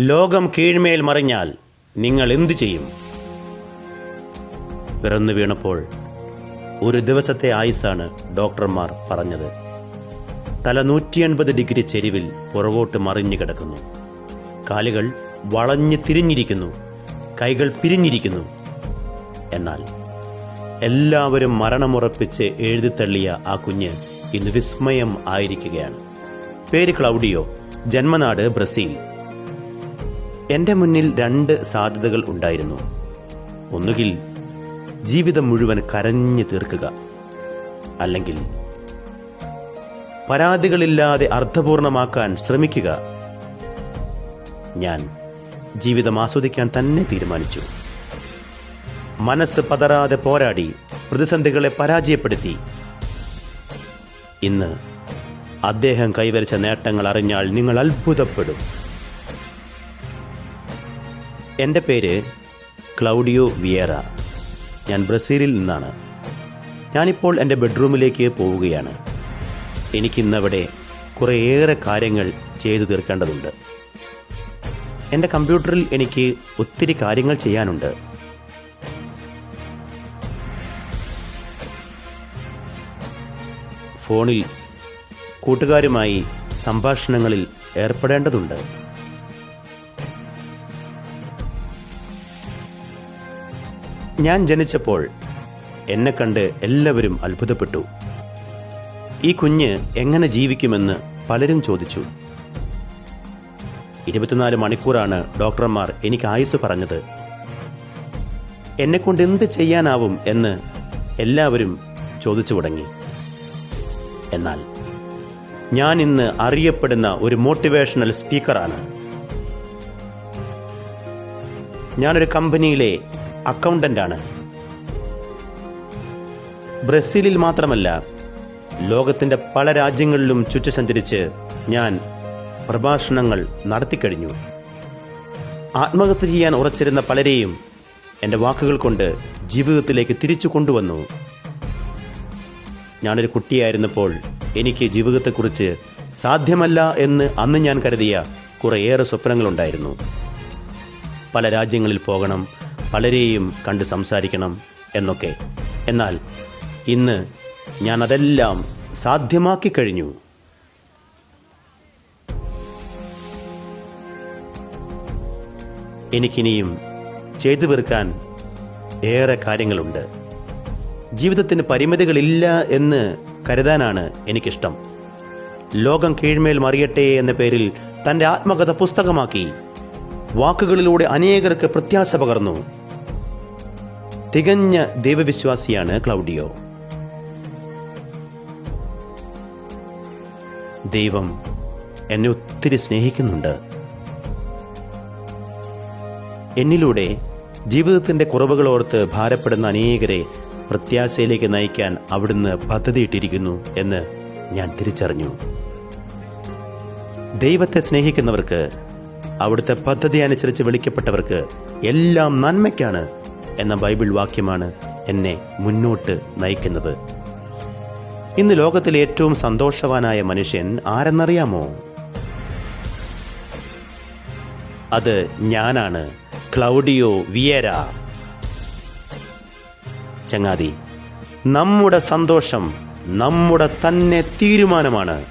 ലോകം കീഴ്മേൽ മറിഞ്ഞാൽ നിങ്ങൾ എന്തു ചെയ്യും? പിറന്നു വീണപ്പോൾ ഒരു ദിവസത്തെ ആയുസാണ് ഡോക്ടർമാർ പറഞ്ഞത്. തല നൂറ്റി എൺപത് ഡിഗ്രി ചെരിവിൽ പുറകോട്ട് മറിഞ്ഞു കിടക്കുന്നു. കാലുകൾ വളഞ്ഞു തിരിഞ്ഞിരിക്കുന്നു. കൈകൾ പിരിഞ്ഞിരിക്കുന്നു. എന്നാൽ എല്ലാവരും മരണമുറപ്പിച്ച് എഴുതിത്തള്ളിയ ആ കുഞ്ഞ് ഇന്ന് വിസ്മയം ആയിരിക്കുകയാണ്. പേര് ക്ലൗഡിയോ ജന്മനാട് ബ്രസീൽ. എന്റെ മുന്നിൽ രണ്ട് സാധ്യതകൾ ഉണ്ടായിരുന്നു. ഒന്നുകിൽ ജീവിതം മുഴുവൻ കരഞ്ഞു തീർക്കുക അല്ലെങ്കിൽ പരാതികളില്ലാതെ അർത്ഥപൂർണമാക്കാൻ ശ്രമിക്കുക. ഞാൻ ജീവിതം ആസ്വദിക്കാൻ തന്നെ തീരുമാനിച്ചു. മനസ്സ് പതറാതെ പോരാടി പ്രതിസന്ധികളെ പരാജയപ്പെടുത്തി. ഇന്ന് അദ്ദേഹം കൈവരിച്ച നേട്ടങ്ങൾ അറിഞ്ഞാൽ നിങ്ങൾ അത്ഭുതപ്പെടും. എന്റെ പേര് ക്ലൗഡിയോ വിയേറ. ഞാൻ ബ്രസീലിൽ നിന്നാണ്. ഞാനിപ്പോൾ എന്റെ ബെഡ്റൂമിലേക്ക് പോവുകയാണ്. എനിക്കിന്നവിടെ കുറേയേറെ കാര്യങ്ങൾ ചെയ്തു തീർക്കേണ്ടതുണ്ട്. എന്റെ കമ്പ്യൂട്ടറിൽ എനിക്ക് ഒത്തിരി കാര്യങ്ങൾ ചെയ്യാനുണ്ട്. ഫോണിൽ കൂട്ടുകാരുമായി സംഭാഷണങ്ങളിൽ ഏർപ്പെടേണ്ടതുണ്ട്. ഞാൻ ജനിച്ചപ്പോൾ എന്നെ കണ്ട് എല്ലാവരും അത്ഭുതപ്പെട്ടു. ഈ കുഞ്ഞ് എങ്ങനെ ജീവിക്കുമെന്ന് പലരും ചോദിച്ചു. ഇരുപത്തിനാല് മണിക്കൂറാണ് ഡോക്ടർമാർ എനിക്ക് ആയുസ് പറഞ്ഞത്. എന്നെക്കൊണ്ട് എന്ത് ചെയ്യാനാവും എന്ന് എല്ലാവരും ചോദിച്ചു തുടങ്ങി. എന്നാൽ ഞാൻ ഇന്ന് അറിയപ്പെടുന്ന ഒരു മോട്ടിവേഷണൽ സ്പീക്കറാണ്. ഞാനൊരു കമ്പനിയിലെ അക്കൗണ്ടന്റാണ്. ബ്രസീലിൽ മാത്രമല്ല ലോകത്തിന്റെ പല രാജ്യങ്ങളിലും ചുറ്റി സഞ്ചരിച്ച് ഞാൻ പ്രഭാഷണങ്ങൾ നടത്തിക്കഴിഞ്ഞു. ആത്മഹത്യ ചെയ്യാൻ ഉറച്ചിരുന്ന പലരെയും എന്റെ വാക്കുകൾ കൊണ്ട് ജീവിതത്തിലേക്ക് തിരിച്ചു കൊണ്ടുവന്നു. ഞാനൊരു കുട്ടിയായിരുന്നപ്പോൾ എനിക്ക് ജീവിതത്തെക്കുറിച്ച് സാധ്യമല്ല എന്ന് അന്ന് ഞാൻ കരുതിയ കുറേയേറെ സ്വപ്നങ്ങളുണ്ടായിരുന്നു. പല രാജ്യങ്ങളിൽ പോകണം പലരെയും കണ്ട് സംസാരിക്കണം എന്നൊക്കെ. എന്നാൽ ഇന്ന് ഞാൻ അതെല്ലാം സാധ്യമാക്കി കഴിഞ്ഞു. എനിക്കിനിയും ചെയ്തു തീർക്കാൻ ഏറെ കാര്യങ്ങളുണ്ട്. ജീവിതത്തിന് പരിമിതികളില്ല എന്ന് കരുതാനാണ് എനിക്കിഷ്ടം. ലോകം കീഴ്മേൽ മറിയട്ടെ എന്ന പേരിൽ തന്റെ ആത്മകഥ പുസ്തകമാക്കി വാക്കുകളിലൂടെ അനേകർക്ക് പ്രത്യാശ പകർന്നു. തികഞ്ഞ ദൈവവിശ്വാസിയാണ് ക്ലൗഡിയോ. ദൈവം എന്നെ ഒത്തിരി സ്നേഹിക്കുന്നുണ്ട്. എന്നിലൂടെ ജീവിതത്തിന്റെ കുറവുകളോർത്ത് ഭാരപ്പെടുന്ന അനേകരെ പ്രത്യാശയിലേക്ക് നയിക്കാൻ അവിടുന്ന് പദ്ധതിയിട്ടിരിക്കുന്നു എന്ന് ഞാൻ തിരിച്ചറിഞ്ഞു. ദൈവത്തെ സ്നേഹിക്കുന്നവർക്ക് അവിടുത്തെ പദ്ധതി അനുസരിച്ച് വിളിക്കപ്പെട്ടവർക്ക് എല്ലാം നന്മയ്ക്കാണ് എന്ന ബൈബിൾ വാക്യമാണ് എന്നെ മുന്നോട്ട് നയിക്കുന്നത്. ഇന്ന് ലോകത്തിലെ ഏറ്റവും സന്തോഷവാനായ മനുഷ്യൻ ആരെന്നറിയാമോ? അത് ഞാനാണ് ക്ലൗഡിയോ വിയേര. ചങ്ങാതി നമ്മുടെ സന്തോഷം നമ്മുടെ തന്നെ തീരുമാനമാണ്.